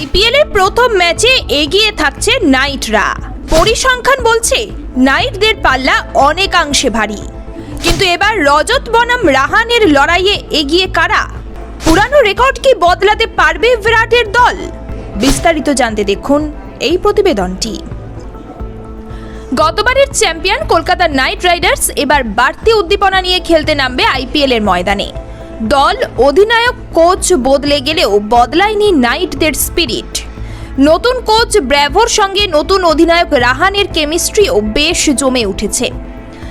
IPL এর প্রথম ম্যাচে এগিয়ে থাকছে নাইটরা। পরিসংখ্যান বলছে, নাইটদের পাল্লা অনেকাংশে ভারী। কিন্তু এবার রজত বনাম রাহানের লড়াইয়ে এগিয়ে কারা? পুরানো রেকর্ড কি বদলাতে পারবে বিরাটের দল? বিস্তারিত জানতে দেখুন এই প্রতিবেদনটি। গতবারের চ্যাম্পিয়ন কলকাতা নাইট রাইডার্স এবার বাড়তি উদ্দীপনা নিয়ে খেলতে নামবে আইপিএল এর ময়দানে। দল অধিনায়ক কোচ বদলে গেলেও বদলায়নি নাইটদের স্পিরিট। নতুন কোচ ব্র্যাভোর সঙ্গে নতুন অধিনায়ক রাহানের কেমিস্ট্রিও বেশ জমে উঠেছে।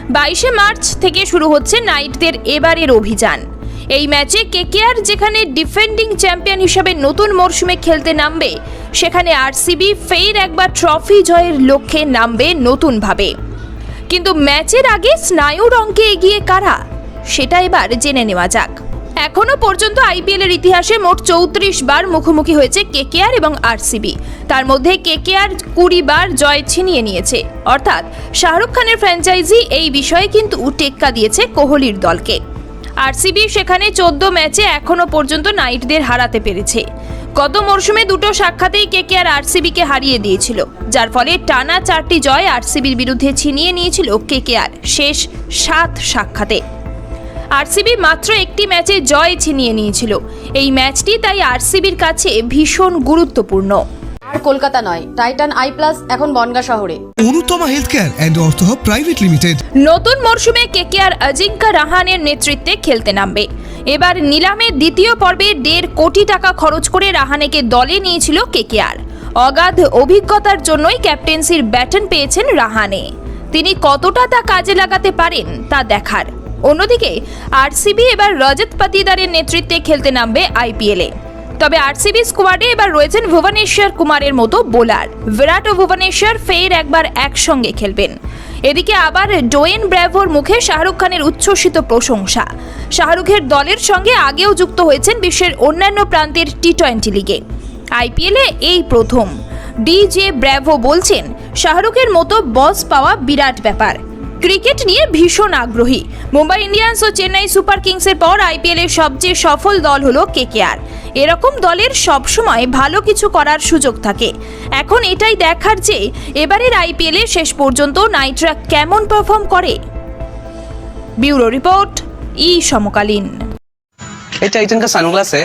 বাইশে মার্চ থেকে শুরু হচ্ছে নাইটদের এবারের অভিযান। এই ম্যাচে কেকেআর যেখানে ডিফেন্ডিং চ্যাম্পিয়ন হিসেবে নতুন মরশুমে খেলতে নামবে, সেখানে আরসিবি ফের একবার ট্রফি জয়ের লক্ষ্যে নামবে নতুনভাবে। কিন্তু ম্যাচের আগে স্নায়ুর অঙ্কে এগিয়ে কারা, সেটা এবার জেনে নেওয়া যাক। এখনও পর্যন্ত আইপিএল এর ইতিহাসে মোট চৌত্রিশ বার মুখোমুখি হয়েছে কেকেআর এবং আরসিবি। তার মধ্যে কেকেআর কুড়ি বার জয় ছিনিয়ে নিয়েছে। অর্থাৎ শাহরুখ খানের ফ্র্যাঞ্চাইজি এই বিষয়ে কিন্তু টেক্কা দিয়েছে কোহলির দলকে। আরসিবি সেখানে চোদ্দ ম্যাচে এখনও পর্যন্ত নাইটদের হারাতে পেরেছে। গত মরশুমে দুটো সাক্ষাতেই কেকেআর আরসিবিকে হারিয়ে দিয়েছিল, যার ফলে টানা চারটি জয় আরসিবির বিরুদ্ধে ছিনিয়ে নিয়েছিল কেকেআর। শেষ সাত সাক্ষাতে। আরসিবি মাত্র একটি ম্যাচে জয় ছিনিয়ে নিয়েছিল। এই ম্যাচটি তাই আরসিবির কাছে ভীষণ গুরুত্বপূর্ণ। আর কলকাতা নয় টাইটান আই প্লাস এখন বনগা শহরে। Anutama health care and Artha private limited. নতুন মরশুমে কেকেআর অজিঙ্কা রাহানের নেতৃত্বে খেলতে নামবে। এবার নিলামের দ্বিতীয় পর্বে দেড় কোটি টাকা খরচ করে রাহানেকে দলে নিয়েছিল কেকেআর। অগাধ অভিজ্ঞতার জন্যই ক্যাপ্টেন্সির ব্যাটন পেয়েছেন রাহানে। তিনি কতটা তা কাজে লাগাতে পারেন তা দেখার। অন্যদিকে, আরসিবি এবার রজত পাতিদারের নেতৃত্বে খেলতে নামবে আইপিএলে। তবে আরসিবি স্কোয়াডে এবার রয়েছেন ভুবনেশ্বর কুমারের মতো বোলার। বিরাট ও ভুবনেশ্বর ফের একবার একসঙ্গে খেলবেন। এদিকে আবার ডোয়েন ব্র্যাভোর মুখে শাহরুখ খানের উচ্ছ্বসিত প্রশংসা। শাহরুখের দলের সঙ্গে আগেও যুক্ত হয়েছেন বিশ্বের অন্যান্য প্রান্তের টি টোয়েন্টি লিগে। আইপিএলে এই প্রথম। ডিজে ব্র্যাভো বলছেন, শাহরুখের মতো বস পাওয়া বিরাট ব্যাপার। ক্রিকেট নিয়ে ভীষণ আগ্রহী মুম্বাই ইন্ডিয়ান্স ও চেন্নাই সুপার কিংসের পর আইপিএল এর সবচেয়ে সফল দল হলো কেকেআর এরকম দলের সবসময় ভালো কিছু করার সুযোগ থাকে এখন এটাই দেখার যে এবারের আইপিএল এ শেষ পর্যন্ত নাইটরা কেমন পারফর্ম করে ব্যুরো রিপোর্ট ই সমকালীন ये टाइटन का सनग्लास है